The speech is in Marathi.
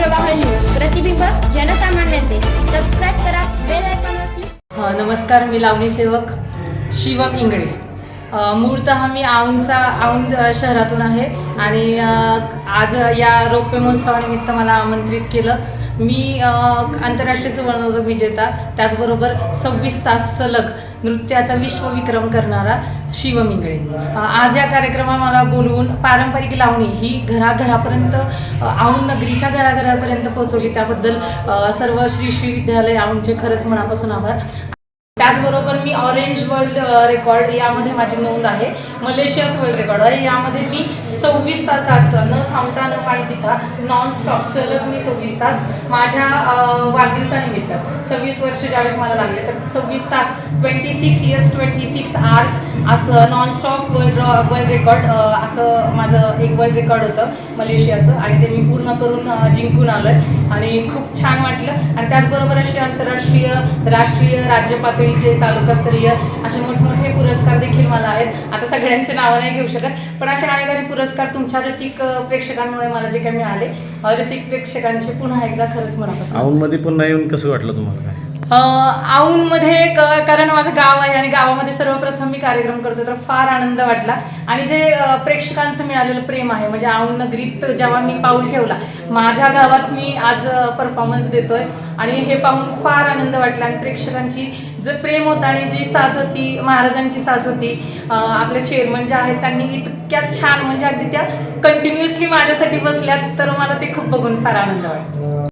प्रवाह न्यूज प्रतिबिंब जनसामान्यांचे. सबस्क्राईब करा बेल नमस्कार मी लावणी सेवक शिवम इंगळे. मूळत मी औंधचा औंध शहरातून आहे. आणि आज या रौप्य महोत्सवानिमित्त मला आमंत्रित केलं. मी आंतरराष्ट्रीय सुवर्णपदक विजेता त्याचबरोबर सव्वीस तास सलग नृत्याचा विश्वविक्रम करणारा शिवमिंगळे आज या कार्यक्रमात मला बोलवून पारंपरिक लावणी ही घराघरापर्यंत अ, औंध नगरीच्या घराघरापर्यंत पोहोचवली. त्याबद्दल सर्व श्री श्री विद्यालय औंधचे खरंच मनापासून आभार. त्याचबरोबर मी ऑरेंज वर्ल्ड रेकॉर्ड यामध्ये माझी नोंद आहे. मलेशियाच वर्ल्ड रेकॉर्ड आहे यामध्ये मी सव्वीस तासाचं न थांबता न पाणी पिता नॉन स्टॉप सलग मी सव्वीस तास माझ्या वाढदिवसानिमित्त सव्वीस वर्ष ज्यावेळेस मला लागले तर सव्वीस तास twenty six years twenty six years असं नॉनस्टॉप वर्ल्ड वर्ल्ड रेकॉर्ड असं माझं एक वर्ल्ड रेकॉर्ड होतं मलेशियाचं. आणि ते मी पूर्ण करून जिंकून आलं आणि खूप छान वाटलं. आणि त्याचबरोबर अशी आंतरराष्ट्रीय राष्ट्रीय राज्य पातळीचे तालुकास्तरीय असे मोठमोठे पुरस्कार देखील मला आहेत. आता सगळ्यांचे नावं नाही घेऊ शकत पण असे अनेक असे पुरस्कार तुमच्या रसिक प्रेक्षकांमुळे मला जे काही मिळाले. रसिक प्रेक्षकांचे पुन्हा एकदा खरंच मनापासून मध्ये पुन्हा येऊन कसं वाटलं तुम्हाला काय? औंधमध्ये क- कारण माझं गाव आहे आणि गावामध्ये सर्वप्रथम मी कार्यक्रम करतो तर फार आनंद वाटला. आणि जे प्रेक्षकांचं मिळालेलं प्रेम आहे म्हणजे औंध नगरीत जेव्हा मी पाऊल ठेवला माझ्या गावात मी आज परफॉर्मन्स देतोय. आणि हे पाहून फार आनंद वाटला. आणि प्रेक्षकांची जे प्रेम होतं आणि जी साथ होती महाराजांची साथ होती आपले चेअरमन जे आहेत त्यांनी इतक्या छान म्हणजे अगदी त्या कंटिन्युअसली माझ्यासाठी बसल्यात तर मला ते खूप बघून फार आनंद वाटतो.